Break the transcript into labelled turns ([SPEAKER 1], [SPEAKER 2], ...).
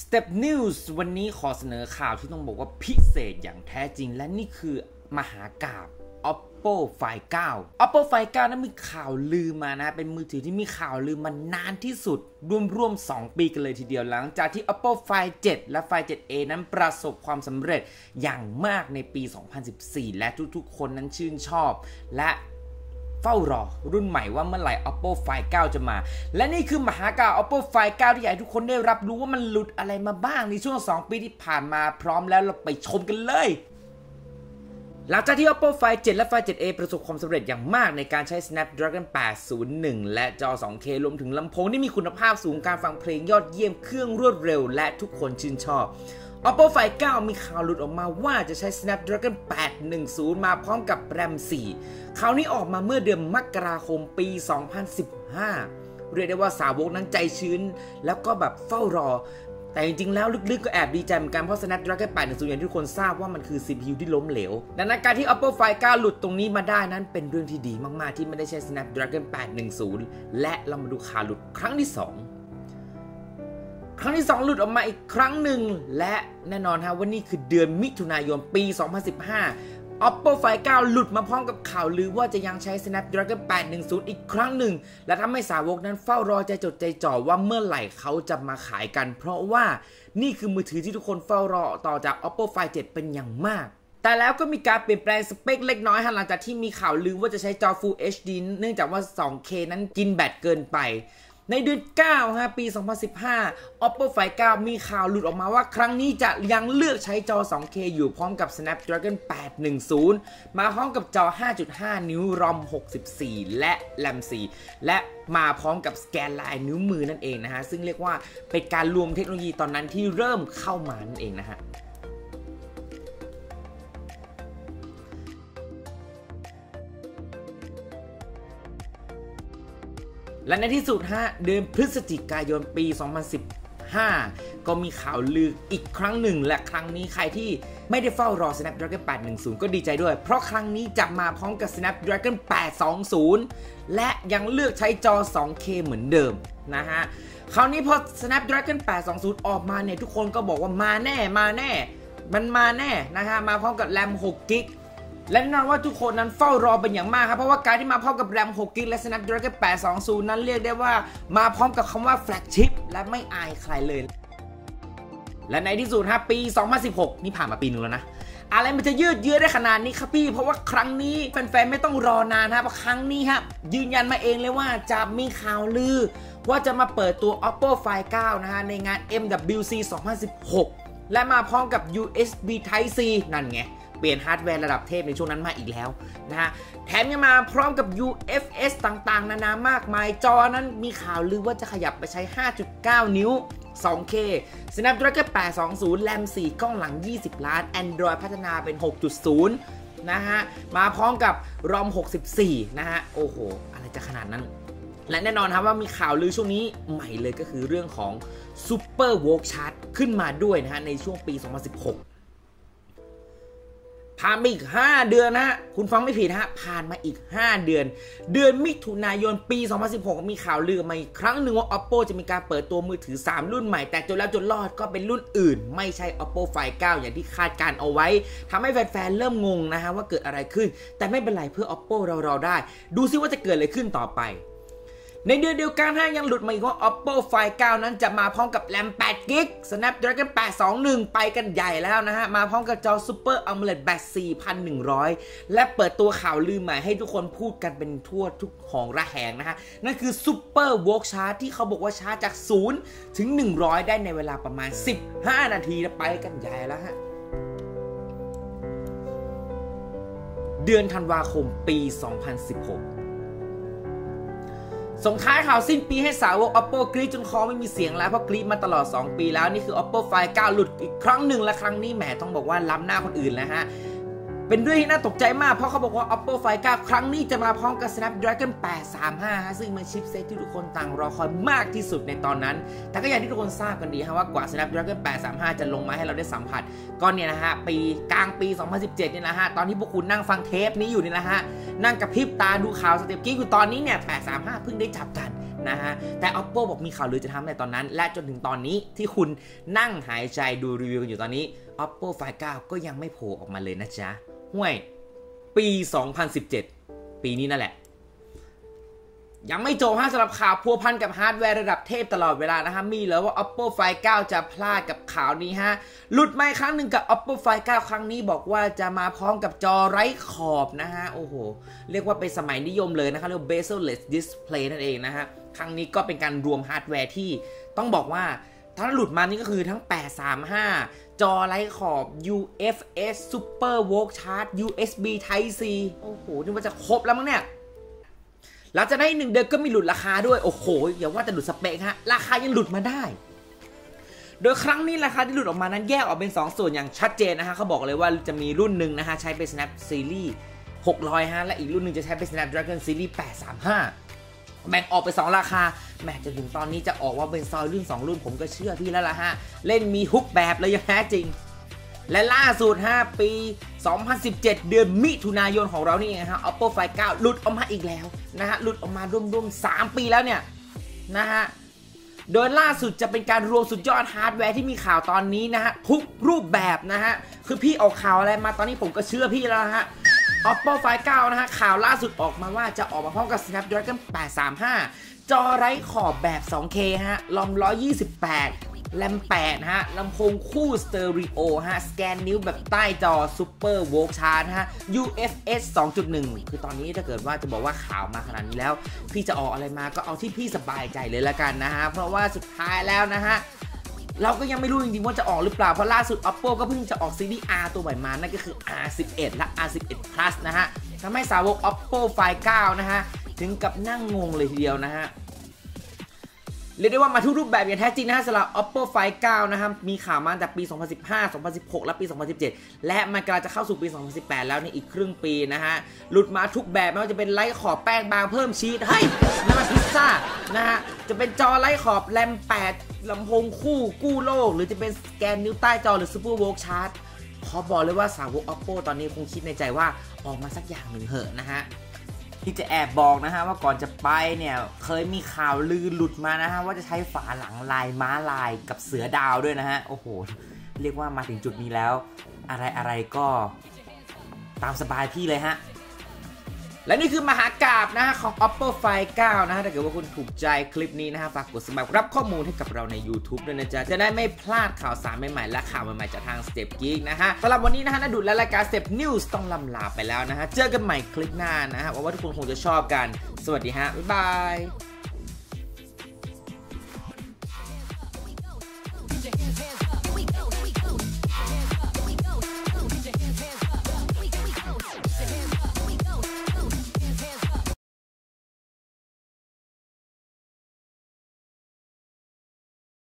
[SPEAKER 1] Step News วันนี้ขอเสนอข่าวที่ต้องบอกว่าพิเศษอย่างแท้จริง และนี่คือมหากาบ Oppo Find 9 Oppo Find 9 นั้นมีข่าวลือมานะ เป็นมือถือที่มีข่าวลือมานานที่สุดร่วมๆ2ปีกันเลยทีเดียวหลังจากที่ Oppo Find 7 และ Find 7a นั้นประสบความสำเร็จอย่างมากในปี 2014 และทุกๆ คนนั้นชื่นชอบ และ เฝ้ารอรุ่นใหม่ว่าเมื่อไหร่ Oppo Find 9 จะมา และนี่คือมหากา Oppo Find 9 ที่อยากให้ทุกคนได้รับรู้ว่ามันหลุดอะไรมาบ้างในช่วง 2 ปีที่ผ่านมาพร้อมแล้วเราไปชมกันเลยหลังจากที่ Oppo Find 7 และ Find 7a ประสบความสำเร็จอย่างมากในการใช้ Snapdragon 801 และจอ 2K รวมถึงลำโพงที่มีคุณภาพสูงการฟังเพลงยอดเยี่ยมเครื่องรวดเร็วและทุกคนชื่นชอบ Oppo Find 9 มีข่าวหลุดออกมาว่าจะใช้ Snapdragon 810 มาพร้อมกับ RAM 4ข่าวนี้ออกมาเมื่อเดือนมกราคมปี 2015 เรียกได้ว่าสาวกนั้นใจชื้น แล้วก็แบบเฝ้ารอ แต่จริงๆ แล้วลึกๆ ก็แอบดีใจเหมือนกันเพราะ Snapdragon 810 อย่างที่ทุกคนทราบว่ามันคือ CPU ที่ล้มเหลว ดังนั้นการที่ Oppo Find 9 หลุดตรงนี้มาได้นั้นเป็นเรื่องที่ดีมากๆ ที่ไม่ได้ใช้ Snapdragon 810 และเรามาดูข่าวหลุดครั้งที่ 2 ครั้งที่ 2 หลุดออกมาอีกครั้งหนึ่ง และแน่นอนฮะว่านี่คือเดือนมิถุนายนปี 2015 Oppo Find 9 หลุดมาพร้อมกับข่าวลือว่าจะยังใช้ Snapdragon 810 อีกครั้งหนึ่ง และทำให้สาวกนั้นเฝ้ารอใจจดใจจ่อว่าเมื่อไหร่เขาจะมาขายกัน เพราะว่านี่คือมือถือที่ทุกคนเฝ้ารอต่อจาก Oppo Find 7 เป็นอย่างมากแต่แล้วก็มีการเปลี่ยนแปลงสเปคเล็กน้อยหลังจากที่มีข่าวลือว่าจะใช้จอ Full HD เนื่องจากว่า 2K นั้นกินแบตเกินไป ในเดือน9ฮะปี 2015 Oppo Find 9 มีข่าวหลุดออกมาว่าครั้งนี้จะยังเลือกใช้จอ 2K อยู่พร้อมกับ Snapdragon 810 มาพร้อมกับจอ 5.5 นิ้ว ROM 64 และ RAM 4 และมาพร้อมกับสแกนลายนิ้วมือนั่นเองนะฮะ ซึ่งเรียกว่าเป็นการรวมเทคโนโลยีตอนนั้นที่เริ่มเข้ามานั่นเองนะฮะ และในที่สุดฮะเดือนพฤศจิกายนปี 2015 ก็มีข่าวลืออีกครั้งหนึ่ง และครั้งนี้ใครที่ไม่ได้เฝ้ารอ Snapdragon 810 ก็ดีใจด้วย เพราะครั้งนี้จะมาพร้อมกับ Snapdragon 820 และยังเลือกใช้จอ 2K เหมือนเดิมนะฮะ คราวนี้พอ Snapdragon 820 ออกมาเนี่ย ทุกคนก็บอกว่ามาแน่มาแน่ มันมาแน่นะฮะ มาพร้อมกับ RAM 6 g b และแน่นอนว่าทุกคนนั้นเฝ้ารอเป็นอย่างมากครับ เพราะว่าการที่มาพร้อมกับ RAM 6 g b และ Snapdragon 820 นั้นเรียกได้ว่ามาพร้อมกับคำว่าแฟลกชิพและไม่อายใครเลย และในที่สุดฮะปี 2016 นี่ผ่านมาปีนึงแล้วนะ อะไรมันจะยืดเยื้อได้ขนาดนี้ครับพี่ เพราะว่าครั้งนี้แฟนๆ ไม่ต้องรอนานครับเพราะครั้งนี้ครับยืนยันมาเองเลยว่าจะมีข่าวลือ ว่าจะมาเปิดตัว Oppo Find 9 นะฮะในงาน MWC 2016 และมาพร้อมกับ USB Type C นั่นไง เปลี่ยนฮาร์ดแวร์ระดับเทพในช่วงนั้นมาอีกแล้วนะฮะแถมยังมาพร้อมกับ UFS ต่างๆ นานามากมายจอนั้นมีข่าวลือว่าจะขยับไปใช้ 5.9 นิ้ว 2K Snapdragon 820 RAM 4กล้องหลัง 20 ล้าน Android พัฒนาเป็น 6.0 นะฮะ มาพร้อมกับ ROM 64 นะฮะ โอ้โห อะไรจะขนาดนั้น และแน่นอนครับว่ามีข่าวลือช่วงนี้ใหม่เลยก็คือเรื่องของ Super w o k Chart ขึ้นมาด้วยนะฮะ ในช่วงปี 2016 ผ่านมาอีก 5 เดือนนะฮะ คุณฟังไม่ผิดฮะ ผ่านมาอีก 5 เดือน เดือนมิถุนายนปี 2016 มีข่าวลือมาอีกครั้งหนึ่งว่า Oppo จะมีการเปิดตัวมือถือ 3 รุ่นใหม่ แต่จนแล้วจนรอดก็เป็นรุ่นอื่น ไม่ใช่ Oppo Find 9 อย่างที่คาดการเอาไว้ทำให้แฟนๆ เริ่มงงนะฮะว่าเกิดอะไรขึ้น แต่ไม่เป็นไรเพื่อ Oppo เราราได้ ดูซิว่าจะเกิดอะไรขึ้นต่อไป ในเดือนเดียวกันฮะยังหลุดมาอีกว่า Oppo Find 9 นั้นจะมาพร้อมกับ RAM 8 GB Snapdragon 821 ไปกันใหญ่แล้วนะฮะ มาพร้อมกับจอ Super AMOLED แบบ4100 และเปิดตัวข่าวลือใหม่ให้ทุกคนพูดกันเป็นทั่วทุกของระแหงนะฮะ นั่นคือ Super w o l k Charge ที่เขาบอกว่าชาร์จจาก 0 ถึง 100 ได้ในเวลาประมาณ 15 นาทีไปกันใหญ่แล้วฮะเดือนธันวาคมปี 2016 ส่งท้ายข่าวสิ้นปีให้สาวก Oppo กรีดจนคอไม่มีเสียงแล้วเพราะกรีดมาตลอด 2 ปีแล้ว นี่คือ Oppo Find 9 หลุดอีกครั้งหนึ่งและครั้งนี้แหมต้องบอกว่าล้ำหน้าคนอื่นแล้วฮะ เป็นเรื่องที่น่าตกใจมาก เพราะเขาบอกว่า Oppo Find 9 ครั้งนี้จะมาพร้อมกับ Snapdragon 835ฮะซึ่งเป็นชิปเซตที่ทุกคนต่างรอคอยมากที่สุดในตอนนั้น แต่ก็อย่างที่ทุกคนทราบกันดีฮะว่ากว่า Snapdragon 835 จะลงมาให้เราได้สัมผัส ก็เนี่ยนะฮะ ปีกลางปี 2017 เนี่ยนะฮะ ตอนที่พวกคุณนั่งฟังเทปนี้อยู่เนี่ยนะฮะ นั่งกระพริบตาดูข่าวสเต็ปกี้อยู่ตอนนี้เนี่ย 835 เพิ่งได้จับกันนะฮะ แต่ oppo บอกมีข่าวลือจะทำในตอนนั้น และจนถึงตอนนี้ที่คุณนั่งหายใจดูรีวิวกันอยู่ตอนนี้ oppo find 9 ก็ยังไม่โผล่ออกมาเลยนะจ๊ะ ห่วย ปี 2017 ปีนี้นั่นแหละ ยังไม่จบฮะสำหรับข่าวพัวพันกับฮาร์ดแวร์ระดับเทพตลอดเวลานะฮะ มีเหรอว่า Oppo Find 9 จะพลาดกับข่าวนี้ฮะ หลุดมาครั้งหนึ่งกับ Oppo Find 9 ครั้งนี้บอกว่าจะมาพร้อมกับจอไร้ขอบนะฮะ โอ้โห เรียกว่าเป็นสมัยนิยมเลยนะคะเรียกว่า bezel-less display นั่นเองนะฮะ ครั้งนี้ก็เป็นการรวมฮาร์ดแวร์ที่ต้องบอกว่าถ้าหลุดมานี่ก็คือทั้ง 835 จอไร้ขอบ UFS Super Vogue Charge USB Type C โอ้โห นี่ว่าจะครบแล้วมั้งเนี่ยหลังจากนั้นหนึ่งเดือนก็มีหลุดราคาด้วย โอ้โห อย่าว่าแต่หลุดสเปคฮะ ราคายังหลุดมาได้ โดยครั้งนี้ราคาที่หลุดออกมานั้นแยกออกเป็น 2 ส่วนอย่างชัดเจนนะฮะเขาบอกเลยว่าจะมีรุ่นหนึ่งนะฮะ ใช้เป็น Snap Series 600ฮะ และอีกรุ่นหนึ่งจะใช้เป็น Snapdragon Series 835 แบ่งออกไป2ราคา แม้จะถึงตอนนี้จะออกว่าเป็นซอยรุ่น 2 รุ่นผมก็เชื่อพี่แล้วล่ะฮะ เล่นมีฮุกแบบเลยยังแท้จริง และล่าสุด 5 ปี 2017 เดือนมิถุนายนของเรานี่เองฮะ Oppo Find 9 หลุดออกมาอีกแล้วนะฮะ หลุดออกมาร่วมๆ 3 ปีแล้วเนี่ย นะฮะโดยล่าสุดจะเป็นการรวมสุดยอดฮาร์ดแวร์ที่มีข่าวตอนนี้นะฮะ ทุกรูปแบบนะฮะ คือพี่ออกข่าวอะไรมาตอนนี้ผมก็เชื่อพี่แล้วฮะ Oppo Find 9 นะฮะ ข่าวล่าสุดออกมาว่าจะออกมาพร้อมกับ Snapdragon 835 จอไร้ขอบแบบ 2K ฮะ ลอม 128แรม8ฮะ ลำโพงคู่สเตอริโอฮะ สแกนนิ้วแบบใต้จอซูเปอร์โวลชาร์ฮะ UFS 2.1 คือตอนนี้ถ้าเกิดว่าจะบอกว่าข่าวมาขนาดนี้แล้ว พี่จะออกอะไรมาก็เอาที่พี่สบายใจเลยละกันนะฮะ เพราะว่าสุดท้ายแล้วนะฮะ เราก็ยังไม่รู้จริงๆว่าจะออกหรือเปล่า เพราะล่าสุด Oppo ก็เพิ่งจะออกซีรีส์ R ตัวใหม่มานั่นก็คือ R11 และ R11 Plus นะฮะทำให้สาวก Oppo Find 9 นะฮะ ถึงกับนั่งงงเลยทีเดียวนะฮะ เรียกได้ว่ามาทุกรูปแบบอย่างแท้จริงนะฮะสำหรับ Oppo Find 9 นะครับ มีข่าวมาแต่ปี 2015 2016 และปี 2017 และมันกำลังจะเข้าสู่ปี 2018 แล้วในอีกครึ่งปีนะฮะ หลุดมาทุกแบบไม่ว่าจะเป็นไร้ขอบแป้งบางเพิ่มชีสเฮ้ยนั่นมันพิซซ่านะฮะ จะเป็นจอไร้ขอบแรม 8ลำโพงคู่กู้โลก หรือจะเป็นสแกนนิ้วใต้จอหรือ Super v o l Charge ขอบอกเลยว่าสาวก Oppo ตอนนี้คงคิดในใจว่าออกมาสักอย่างหนึ่งเหอะนะฮะ ที่จะแอบบอกนะฮะว่าก่อนจะไปเนี่ยเคยมีข่าวลือหลุดมานะฮะว่าจะใช้ฝาหลังลายม้าลายกับเสือดาวด้วยนะฮะโอ้โห เรียกว่ามาถึงจุดนี้แล้ว อะไรอะไรก็ตามสบายพี่เลยฮะ และนี่คือมหากราบนะฮะของ Oppo Find 9นะฮะถ้าเกิดว่าคุณถูกใจคลิปนี้นะฮะฝากกดสมัครรับข้อมูลให้กับเราใน YouTube ด้วยนะจ๊ะ จะได้ไม่พลาดข่าวสารใหม่ๆ และข่าวใหม่ๆจากทาง Step Geek นะฮะสำหรับวันนี้นะฮะนดุดและรายการ Step News ต้องลำลาไปแล้วนะฮะ เจอกันใหม่คลิปหน้านะฮะหวังว่าทุกคนคงจะชอบกัน สวัสดีฮะ บ๊ายบาย